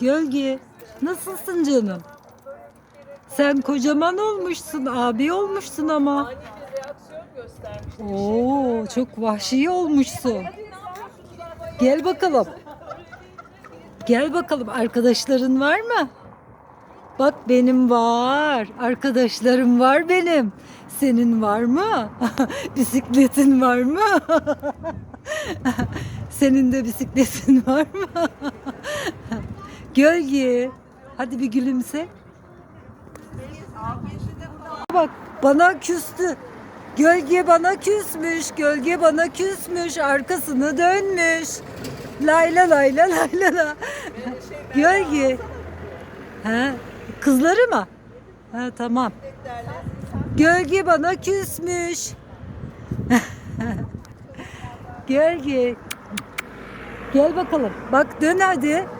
Gölge. Nasılsın canım? Sen kocaman olmuşsun, abi olmuşsun ama. Göstermişti. Oo, çok vahşi olmuşsun. Gel bakalım. Gel bakalım. Arkadaşların var mı? Bak benim var. Arkadaşlarım var benim. Senin var mı? Bisikletin var mı? Senin de bisikletin var mı? Gölge. Hadi bir gülümse. Bak bana küstü. Gölge bana küsmüş, gölge bana küsmüş, arkasını dönmüş. Layla layla layla la. Gölge. Ha, kızları mı? Ha tamam. Gölge bana küsmüş. Gölge. Gel bakalım. Bak dön hadi.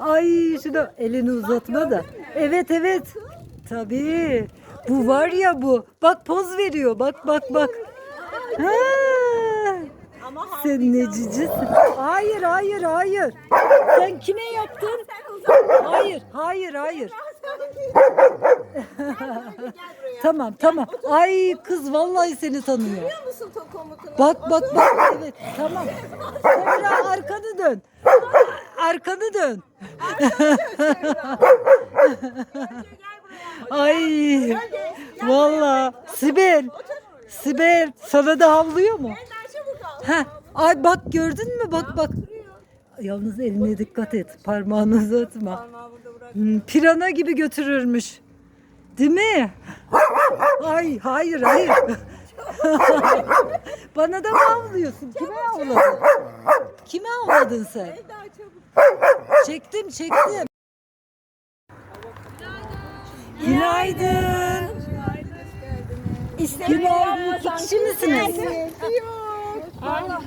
Ay şunu elini uzatma da. Evet evet. Tabii. Bu var ya bu. Bak poz veriyor. Bak bak bak. Ha. Sen ne cicisin. Hayır hayır hayır. Sen kime yaptın? Hayır hayır hayır. tamam tamam. Ay kız vallahi seni tanıyor. Musun? Bak bak bak evet tamam. Semra arkanı dön. Arkanı dön. Ay valla Sibel. Sibel sana da havlıyor mu? Ha, ay bak gördün mü? Bak bak. Yalnız eline dikkat et. Parmağını uzatma. Hmm, pirana gibi götürürmüş. Değil mi? Ay hayır hayır. Bana da mı havlıyorsun? Kime havladın? Kime havladın sen? Çektim çektim. Günaydın. Günaydın. İki kişi misiniz? Yok.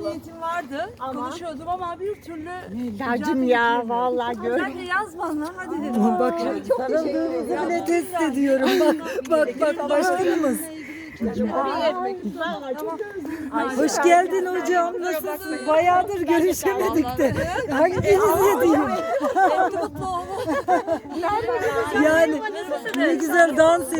Niyetim vardı. Konuşuyordum ama bir türlü Dercim ya vallahi gör. Hadi yaz bana hadi dedim. Bak sarıldığımızı bile test ediyorum. Bak bak bak başkanımız. Hoş geldin hocam. Nasılsın? Bayağıdır görüşemedik de. Hanginiz diyeyim? yani ne güzel dans ediyor.